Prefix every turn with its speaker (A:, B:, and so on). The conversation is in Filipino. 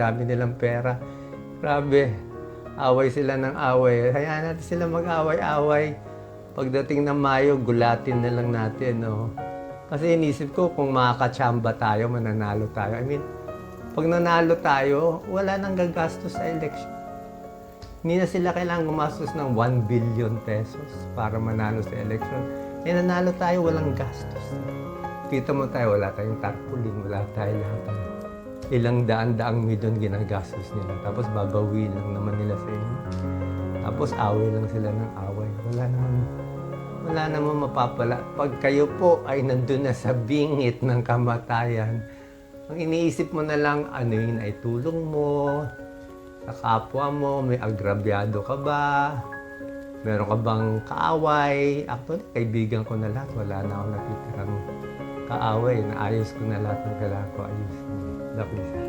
A: Dami nilang pera. Grabe. Away sila ng away. Hayaan natin sila mag-away-away. Pagdating ng Mayo, gulatin na lang natin, no? Kasi inisip ko, kung makakatsamba tayo, mananalo tayo. I mean, pag nanalo tayo, wala nang gagastos sa election. Hindi na sila kailangan gumastos ng 1 billion pesos para manalo sa election. Eh, nanalo tayo, walang gastos. Kita mo tayo, wala tayong tarpaulin, wala tayo lahat. Ng Ilang daan-daang milyon ginagastos nila. Tapos babawi lang naman nila sa inyo. Tapos away lang sila ng away. Wala naman, wala naman mapapala. Pag kayo po ay nandun na sa bingit ng kamatayan, ang iniisip mo na lang, ano yun ay tulong mo, sa kapwa mo, may agrabyado ka ba, meron ka bang kaaway. Actually, kaibigan ko na lahat, wala na ako natitirang kaaway. Naayos ko na lahat ng kailangan ko ayusin. Lapis.